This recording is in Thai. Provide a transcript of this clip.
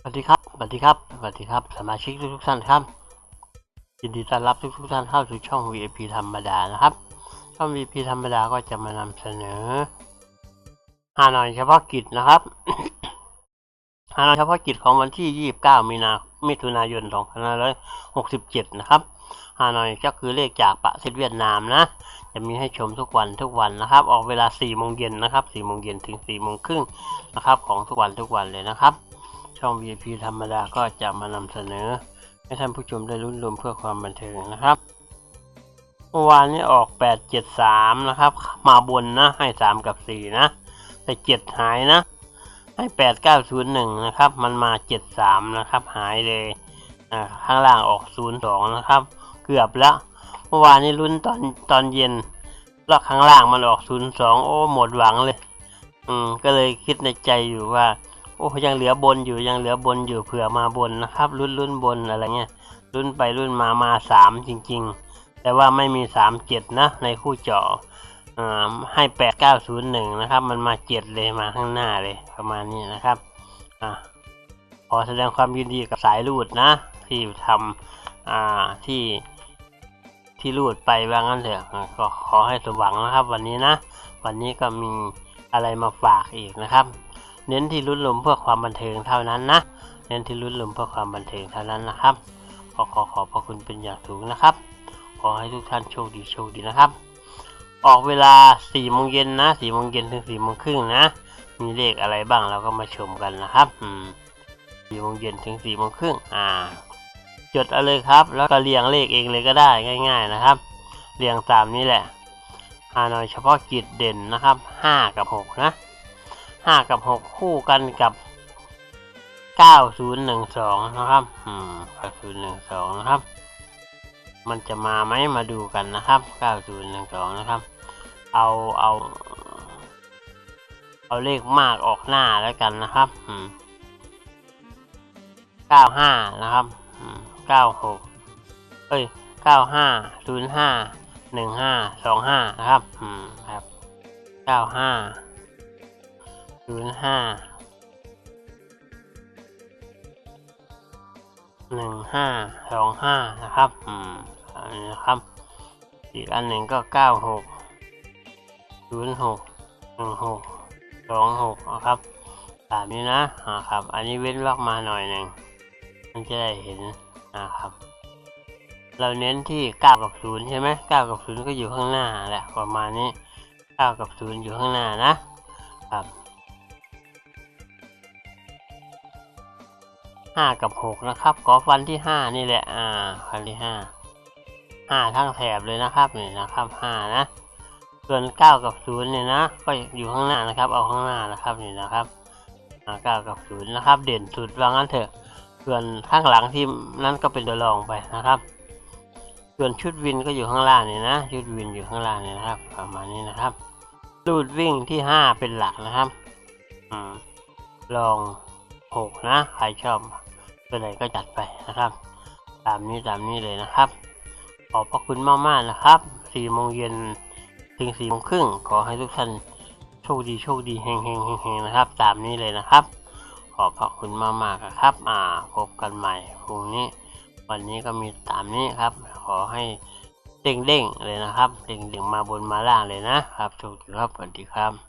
สวัสดีครับ สวัสดีครับ สวัสดีครับ สมาชิกทุกท่านครับ ยินดีต้อนรับทุกๆท่านเข้าสู่ช่อง VIP ธรรมดานะครับ ช่อง VIP ธรรมดาก็จะมานำเสนอฮานอยเฉพาะกิจนะครับฮานอยเฉพาะกิจของวันที่ 29 มีนามิถุนายน 2567 นะครับฮานอยก็คือเลขจากประเทศเวียดนามนะ จะมีให้ชมทุกวันทุกวันนะครับ ออกเวลา 4 โมงเย็นนะครับ 4 โมงเย็นถึง 4 โมงครึ่งนะครับ ของทุกวันทุกวันเลยนะครับ ช่อง VIP ธรรมดาก็จะมานำเสนอ ให้ท่านผู้ชมได้ลุ้นรวมเพื่อความบันเทิงนะครับเมื่อวานนี้ออก 873 นะครับ มาบนนะ ให้ 3 กับ 4 นะ แต่ 7 หายนะ ให้ 8901 นะครับ มันมา 73 นะครับ หายเลยอ่าข้างล่างออก 02 นะครับ เกือบแล้วเมื่อวานนี้ลุ้นตอนตอนเย็นแล้วข้างล่างมันออก 02 โอ้ หมดหวังเลย อืม ก็เลยคิดในใจอยู่ว่า โอ้ยังเหลือบนอยู่ยังเหลือบนอยู่เผื่อมาบนนะครับรุ่นรุ่นบนอะไรเงี้ยรุ่นไปรุ่นมามาสามจริง ๆ แต่ว่าไม่มีสามเจ็ดนะ ในคู่เจาะให้แปดเก้าศูนย์หนึ่งนะครับ มันมาเจ็ดเลยมาข้างหน้าเลยประมาณนี้นะครับอขอแสดงความยินดีกับสายรูดนะ ที่ทำที่ที่รูดไปว่างั้นเถอะก็ขอให้สมหวังนะครับ วันนี้นะ วันนี้ก็มีอะไรมาฝากอีกนะครับ เน้นที่ลุ้นลมเพื่อความบันเทิงเท่านั้นนะ เน้นที่ลุ้นลมเพื่อความบันเทิงเท่านั้นนะครับ ขอขอขอบพระคุณเป็นอย่างสูงนะครับ ขอให้ทุกท่านโชคดีโชคดีนะครับ ออกเวลา4โมงเย็นนะ4โมงเย็นถึง4โมงครึ่งนะ มีเลขอะไรบ้างเราก็มาชมกันนะครับอืม4โมงเย็นถึง4โมงครึ่งอ่า จดเอาเลยครับ แล้วก็เรียงเลขเองเลยก็ได้ง่าย ๆนะครับ เรียงตามนี้แหละฮานอยเฉพาะกิจเด่นนะครับ 5 กับ 6 นะ ห้ากับหกคู่กันกับเก้าศูนย์หนึ่งสองนะครับ อืมเก้าศูนย์หนึ่งสองนะครับ มันจะมาไหมมาดูกันนะครับเก้าศูนย์หนึ่งสองนะครับ เอาเอา เอาเลขมากออกหน้าแล้วกันนะครับ อืมเก้าห้านะครับ อืมเก้าหกเอ้ยเก้าห้าศูนย์ห้าหนึ่งห้าสองห้านะครับ อืมครับเก้าห้า ศูนย์ห้าหนึ่งห้าสองห้านะครับอืมอันนี้นะครับอีกอันหนึ่งก็เก้าหกศูนย์หกหนึ่งหกสองหกนะครับตามนี้นะนะครับ อันนี้เว้นวรรคมาหน่อยหนึ่งมันจะได้เห็นนะครับ เราเน้นที่เก้ากับศูนย์ใช่ไหมเก้ากับศูนย์ก็อยู่ข้างหน้าแหละประมาณนี้เก้ากับศูนย์อยู่ข้างหน้านะครับ ห้ากับหกนะครับกอล์ฟวันที่ห้านี่แหละ อ่าฟันที่ห้าห้าทั้งแถบเลยนะครับนี่นะครับห้านะ ส่วนเก้ากับศูนย์เนี่ยนะ ก็อยู่ข้างหน้านะครับ เอาข้างหน้านะครับนี่นะครับเก้ากับศูนย์นะครับ เด่นสุดว่างั้นเถอะ ส่วนข้างหลังที่นั้นก็เป็นตัวรองไปนะครับ ส่วนชุดวินก็อยู่ข้างล่างนี่นะ ชุดวินอยู่ข้างล่างนี่นะครับ ประมาณนี้นะครับรูดวิ่งที่ห้าเป็นหลักนะครับ อืม ลองหกนะ ใครชอบ ตัวไหนก็จัดไปนะครับ ตามนี้ตามนี้เลยนะครับ ขอบพระคุณมากๆนะครับสี่โมงเย็นถึงสี่โมงครึ่งขอให้ทุกท่านโชคดีโชคดีเฮงเฮงเฮงเฮงนะครับ ตามนี้เลยนะครับ ขอบพระคุณมากๆนะครับ อ่าพบกันใหม่พรุ่งนี้ วันนี้ก็มีตามนี้ครับ ขอให้เด้งๆเลยนะครับ เด้งๆมาบนมาล่างเลยนะครับโชคดีครับสวัสดีครับ